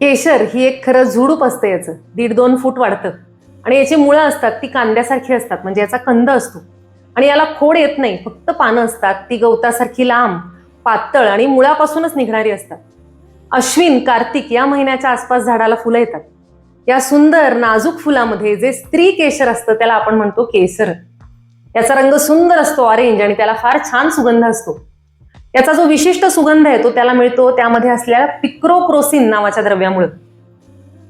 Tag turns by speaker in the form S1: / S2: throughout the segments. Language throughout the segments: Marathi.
S1: केशर ही एक खरं झुडूप असतं याचं. दीड दोन फूट वाढतं. आणि याची मुळं असतात ती कांद्यासारखी असतात म्हणजे याचा कंद असतो. आणि याला खोड येत नाही फक्त पानं असतात ती गवतासारखी लांब पातळ आणि मुळापासूनच निघणारी असतात. अश्विन कार्तिक या महिन्याच्या आसपास झाडाला फुलं येतात. या सुंदर नाजूक फुलामध्ये जे स्त्री केशर असतं त्याला आपण म्हणतो केसर. याचा रंग सुंदर असतो ऑरेंज आणि त्याला फार छान सुगंध असतो. याचा जो विशिष्ट सुगंध आहे तो त्याला मिळतो त्यामध्ये असलेल्या पिक्रोक्रोसिन नावाच्या द्रव्यामुळे.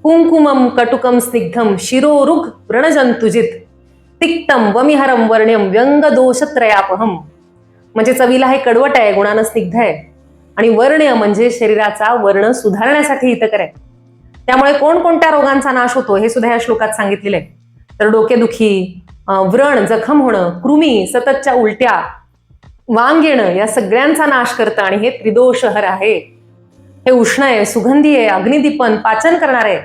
S1: कुंकुमम कटुकम स्निग्धम शिरोरुग व्रणजंतुजित तिक्तम वमिहरम वर्ण्यम व्यंग दोषत्रयापहम म्हणजे चवीला हे कडवट आहे गुणानं स्निग्ध आहे. आणि वर्ण्य म्हणजे शरीराचा वर्ण सुधारण्यासाठी हितकर आहे. त्यामुळे कोणकोणत्या रोगांचा नाश होतो हे सुद्धा या श्लोकात सांगितलेलं आहे. तर डोकेदुखी व्रण जखम होणं कृमी सततच्या उलट्या वांग येणं या सगळ्यांचा नाश करतं आणि हे त्रिदोषहर आहे. हे उष्ण आहे सुगंधी आहे अग्निदीपन पाचन करणार आहे.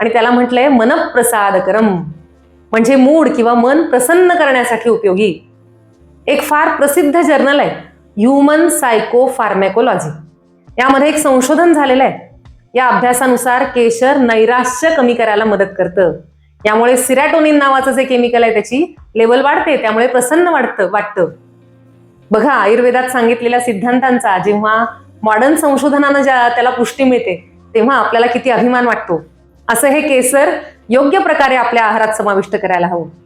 S1: आणि त्याला म्हटलंय मनप्रसादकरम. म्हणजे मूड किंवा मन प्रसन्न करण्यासाठी उपयोगी. एक फार प्रसिद्ध जर्नल आहे ह्युमन सायको फार्मॅकोलॉजी यामध्ये एक संशोधन झालेलं आहे. या अभ्यासानुसार केशर नैराश्य कमी करायला मदत करतं. यामुळे सिरॅटोनिन नावाचं जे केमिकल आहे त्याची लेवल वाढते त्यामुळे प्रसन्न वाटतं वाटतं. बघा आयुर्वेदात सांगितलेल्या सिद्धांतांचा जेव्हा मॉडर्न संशोधनानं ज्या त्याला पुष्टी मिळते तेव्हा आपल्याला किती अभिमान वाटतो. असं हे केसर योग्य प्रकारे आपल्या आहारात समाविष्ट करायला हवं.